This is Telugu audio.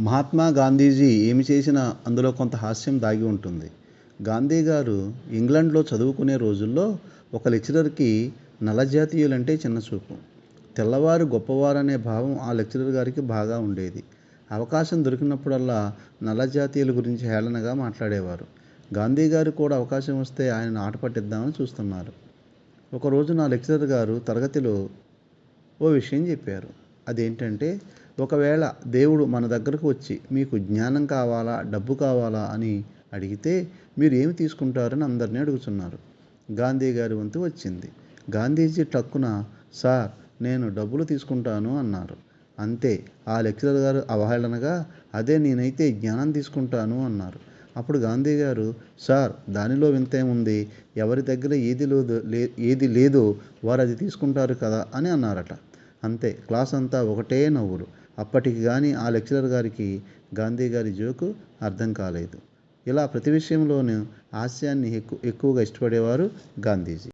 మహాత్మా గాంధీజీ ఏమి చేసినా అందులో కొంత హాస్యం దాగి ఉంటుంది. గాంధీ గారు ఇంగ్లాండ్లో చదువుకునే రోజుల్లో ఒక లెక్చరర్కి నల్లజాతీయులంటే చిన్నచూపు తెల్లవారు గొప్పవారనే భావం ఆ లెక్చరర్ గారికి బాగా ఉండేది. అవకాశం దొరికినప్పుడల్లా నల్లజాతీయుల గురించి హేళనగా మాట్లాడేవారు. గాంధీ గారు కూడా అవకాశం వస్తే ఆయన ఆట పట్టిద్దామని చూస్తున్నారు. ఒకరోజు నా లెక్చరర్ గారు తరగతిలో ఓ విషయం చెప్పారు. అదేంటంటే ఒకవేళ దేవుడు మన దగ్గరకు వచ్చి మీకు జ్ఞానం కావాలా డబ్బు కావాలా అని అడిగితే మీరు ఏమి తీసుకుంటారని అందరినీ అడుగుతున్నారు. గాంధీ గారి వంతు వచ్చింది. గాంధీజీ టక్కున సార్ నేను డబ్బులు తీసుకుంటాను అన్నారు. అంతే ఆ లెక్చరర్ గారు అవహేళనగా అదే నేనైతే జ్ఞానం తీసుకుంటాను అన్నారు. అప్పుడు గాంధీ గారు సార్ దానిలో వింతేముంది ఎవరి దగ్గర ఏది లేదు ఏది లేదో? వారు అది తీసుకుంటారు కదా అని అన్నారట. అంతే. క్లాస్ అంతా ఒకటే నవ్వులు. అప్పటికి కానీ ఆ లెక్చరర్ గారికి గాంధీ గారి జోకు అర్థం కాలేదు. ఇలా ప్రతి విషయంలోనూ హాస్యాన్ని ఎక్కు ఎక్కువగా ఇష్టపడేవారు గాంధీజీ.